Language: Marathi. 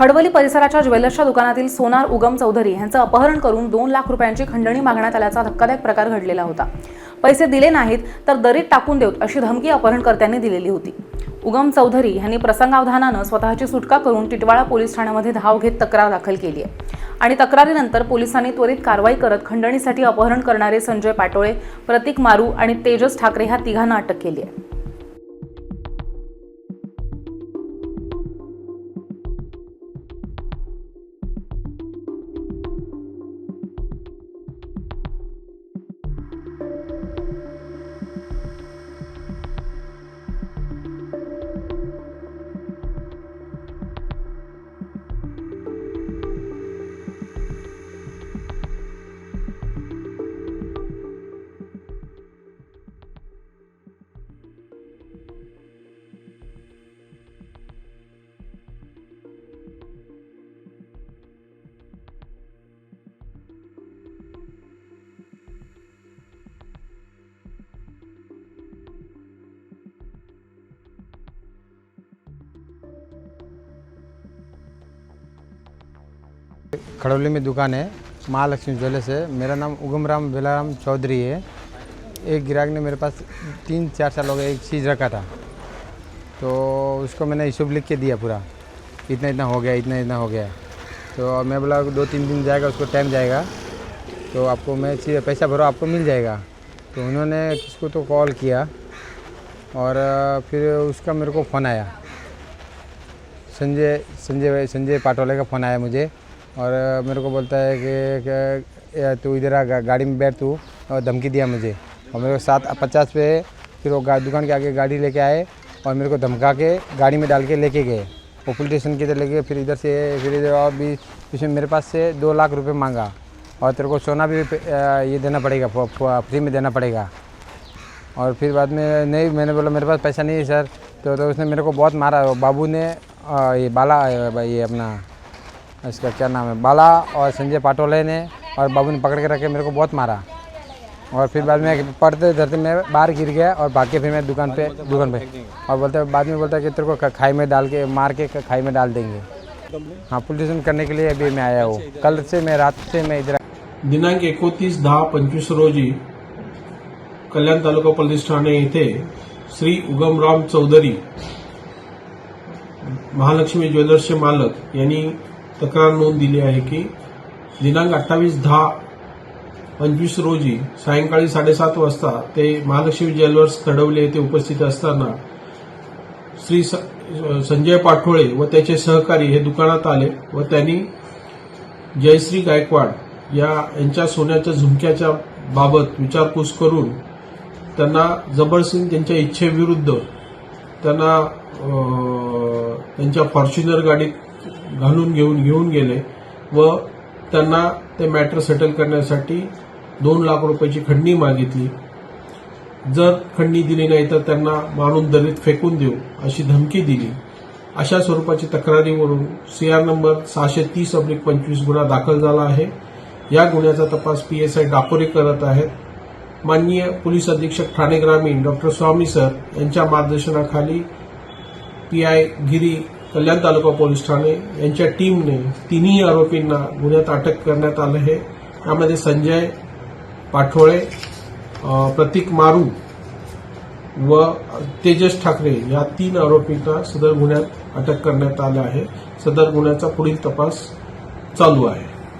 खडवली परिसराच्या ज्वेलर्सच्या दुकानातील सोनार उगम चौधरी यांचं अपहरण करून दोन लाख रुपयांची खंडणी मागण्यात आल्याचा धक्कादायक प्रकार घडलेला होता. पैसे दिले नाहीत तर दरीत टाकून देऊत अशी धमकी अपहरणकर्त्यांनी दिलेली होती. उगम चौधरी यांनी प्रसंगावधानानं स्वतःची सुटका करून टिटवाळा पोलीस ठाण्यामध्ये धाव घेत तक्रार दाखल केली आहे. आणि तक्रारीनंतर पोलिसांनी त्वरित कारवाई करत खंडणीसाठी अपहरण करणारे संजय पाटोळे प्रतीक मारू आणि तेजस ठाकरे ह्या तिघांना अटक केली आहे. खड़ौली में दुकान है, महालक्ष्मी ज्वेलर्स है। मेरा नाम उगम राम बेलाराम चौधरी है। एक ग्राहक ने मेरे पास तीन, चार साल हो गए एक चीज़ रखा था। तो उसको मैंने हिसाब लिख के दिया पूरा। इतना इतना हो गया, इतना इतना हो गया। तो मैं बोला दो, तीन दिन जाएगा, उसको टाइम जाएगा। तो आपको मैं चीज़, पैसा भरो, आपको मिल जाएगा। तो उन्होंने किसको तो कॉल किया। और फिर उसका मेरे को फ़ोन आया। संजय संजय संजय पाटोले का फ़ोन आया मुझे। और मेरे को बोलता है कि तू इधर आ गाड़ी में बैठ तू और धमकी दिया मुझे। और मेरे को सात पचास पे फिर वो दुकान के आगे गाड़ी लेके आए और मेरे को धमका के गाड़ी में डाल के लेके गए। वो पुलिस स्टेशन की इधर लेके फिर इधर से फिर इधर और भी इसमें मेरे पास से दो लाख रुपए मांगा। और तेरे को सोना भी ये देना पड़ेगा फ्री में देना पड़ेगा। और फिर बाद में नहीं मैंने बोला मेरे पास पैसा नहीं है सर। तो, तो उसने मेरे को बहुत मारा। बाबू ने ये बाला ये अपना इसका क्या नाम है? बाला और संजय पाटोले ने और बाबू ने पकड़ के रखे, मेरे को बहुत मारा। और फिर बाद में पढ़ते धरते मैं बाहर गिर गया और भाग के फिर मैं दुकान पे दुकान पे। और बोलते बाद में बोलता है कि तेरे को खाई में डाल के, मार के खाई में डाल देंगे। हाँ पुलिस करने के लिए अभी मैं आया हूँ। कल से मैं रात से मैं इधर दिनांक एकोणतीस दहा पंचवीस रोजी कल्याण तालुका पोलीस ठाणे येथे श्री उगमराम चौधरी, महालक्ष्मी ज्वेलर्सचे मालक यांनी तक्रार नोंद दिली आहे की दिनांक अठ्ठावीस दहा पंचवीस रोजी सायंकाळी साडेसात वाजता ते महालक्ष्मी ज्वेलर्स खडवले येथे उपस्थित असताना श्री स- संजय पाठोळे व त्याचे सहकारी हे दुकानात आले व त्यांनी जयश्री गायकवाड या यांच्या सोन्याच्या झुमक्याच्या बाबत विचारपूस करून त्यांना जबरसिंग त्यांच्या इच्छेविरुद्ध त्यांना त्यांच्या फॉर्च्युनर गाडीत घालून घेऊन घेऊन गेले व त्यांना ते मॅटर सेटल करण्यासाठी दोन लाख रुपयाची खंडणी मागितली. जर खंडणी दिली नाही तर त्यांना मारून दलित फेकून देऊ अशी धमकी दिली. अशा स्वरूपाची तक्रारीवरून सीआर नंबर सहाशे तीस अब्लिक पंचवीस गुन्हा दाखल झाला आहे. या गुन्ह्याचा तपास पीएसआय डापोरे करत आहेत. माननीय पोलीस अधीक्षक ठाणे ग्रामीण डॉक्टर स्वामी सर यांच्या मार्गदर्शनाखाली P I Giri Kalyan taluka police Thane यांच्या टीमने तिन्ही आरोपींना गुन्ह्यात अटक करण्यात आलं आहे. यामध्ये संजय पाठोळे प्रतीक मारू व तेजस ठाकरे या तीन आरोपींना सदर गुन्ह्यात अटक करण्यात आलं आहे. सदर गुन्ह्याचा पुढील तपास चालू आहे.